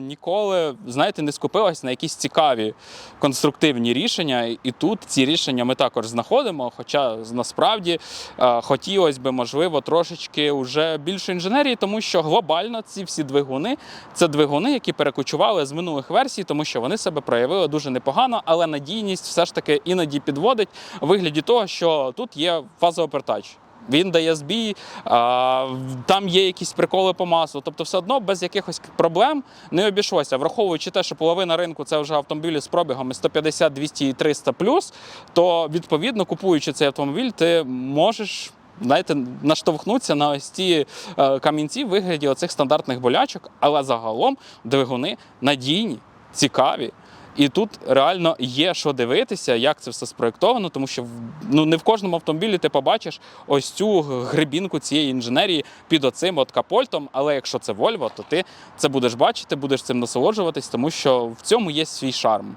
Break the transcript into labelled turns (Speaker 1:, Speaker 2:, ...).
Speaker 1: Ніколи, знаєте, не скупилась на якісь цікаві конструктивні рішення, і тут ці рішення ми також знаходимо. Хоча насправді е, хотілося б, можливо, трошечки вже більше інженерії, тому що глобально ці всі двигуни це двигуни, які перекочували з минулих версій, тому що вони себе проявили дуже непогано, але надійність все ж таки іноді підводить у вигляді того, що тут є фазоопертач. Він дає збій, там є якісь приколи по маслу. Тобто, все одно без якихось проблем не обійшлося. Враховуючи те, що половина ринку це вже автомобілі з пробігами 150, 200 і 300 то відповідно, купуючи цей автомобіль, ти можеш. Знаєте, наштовхнутися на ось ці е, камінці в вигляді оцих стандартних болячок, але загалом двигуни надійні, цікаві. І тут реально є що дивитися, як це все спроєктовано, тому що ну не в кожному автомобілі ти побачиш ось цю грибінку цієї інженерії під оцим от капольтом. Але якщо це Volvo, то ти це будеш бачити, будеш цим насолоджуватись, тому що в цьому є свій шарм.